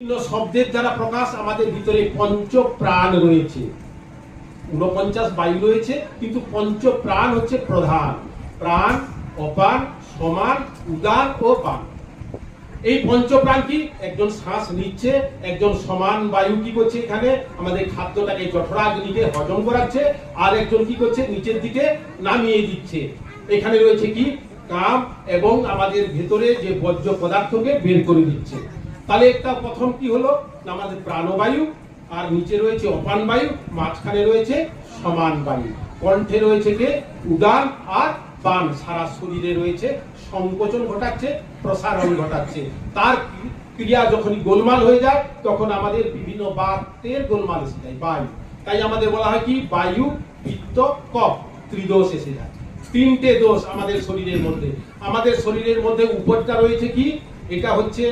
বিভিন্ন শব্দের দ্বারা প্রকাশ আমাদের ভিতরে পঞ্চ প্রাণ রয়েছে। ঊনপঞ্চাশ বায়ু রয়েছে, কিন্তু পঞ্চ প্রাণ হচ্ছে প্রধান। প্রাণ, অপান, সমান উদান ও পান। এই পঞ্চপ্রাণ কি? একজন শ্বাস নিচ্ছে, একজন সমান বায়ু কি করছে এখানে? আমাদের খাদ্যটাকে জঠরাগ্নিকে হজম করাচ্ছে, আর একজন কি করছে? নিচের দিকে নামিয়ে দিচ্ছে। এখানে রয়েছে কি? কাম এবং আমাদের ভেতরে যে বর্জ্য পদার্থকে বের করে দিচ্ছে। তাহলে একটা প্রথম কি হলো? আমাদের প্রাণবায়ু, আর নিচে রয়েছে অপান বায়ু মাঝখানে রয়েছে সমান বায়ু কণ্ঠে রয়েছে কে? উদান আর পান সারা শরীরে রয়েছে সংকোচন ঘটাচ্ছে, প্রসারণ ঘটাচ্ছে। তার ক্রিয়া যখনই গোলমাল হয়ে যায়, তখন আমাদের বিভিন্ন বাতের গোলমাল এসে যায়, বায়ু। তাই আমাদের বলা হয় কি? বায়ু, পিত্ত, কফ, ত্রিদোষ এসে যায়। তিনটে দোষ আমাদের শরীরের মধ্যে। আমাদের শরীরের মধ্যে উপরটা রয়েছে কি? এটা হচ্ছে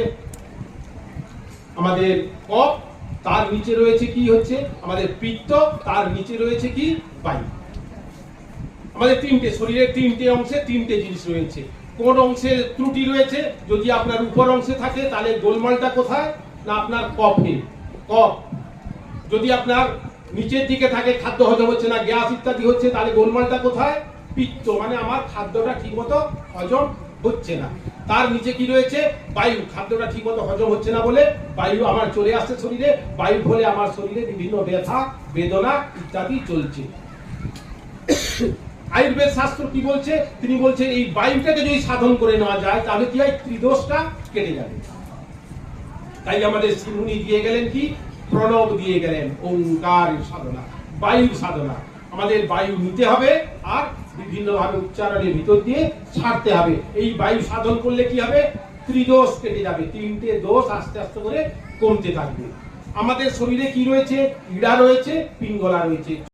আমাদের কফ তার নিচে রয়েছে কি হচ্ছে? আমাদের পিত্ত, তার নিচে রয়েছে কি? বায়ু। আমাদের তিনটে, শরীরের তিনটে অংশে তিনটে জিনিস রয়েছে। কোন অংশে ত্রুটি রয়েছে? যদি আপনার উপর অংশে থাকে, তাহলে গোলমালটা কোথায়? না আপনার কফে কফ যদি আপনার নিচের দিকে থাকে, খাদ্য হজম হচ্ছে না, গ্যাস ইত্যাদি হচ্ছে, তাহলে গোলমালটা কোথায়? পিত্ত। মানে আমার খাদ্যটা ঠিকমতো হজম হচ্ছে না। তার নিচে কি রয়েছে? বায়ু। খাদ্যটা ঠিকমতো হজম হচ্ছে না বলে বায়ু আমার চলে আসছে শরীরে। বায়ু ফলে আমার শরীরে বিভিন্ন ব্যথা, বেদনা ইত্যাদি চলছে। আয়ুর্বেদ শাস্ত্র কি বলছে? তিনি বলছে এই বায়ুটাকে যদি সাধন করে নেওয়া যায়, তাহলে কি হয়? ত্রিদোষটা কেটে যাবে। তাই আমাদের সিমুনি দিয়ে গেলেন কি? প্রণব দিয়ে গেলেন। ওঙ্কার সাধনা। বায়ু সাধনা। আমাদের বায়ু নিতে হবে আর বিভিন্নভাবে উচ্চারণের ভিতর দিয়ে ছাড়তে হবে। এই বায়ু সাধন করলে কি হবে? ত্রিদোষ কেটে যাবে। তিনটে দোষ আস্তে আস্তে করে কমতে থাকবে। আমাদের শরীরে কি রয়েছে? ইড়া রয়েছে, পিঙ্গলা রয়েছে।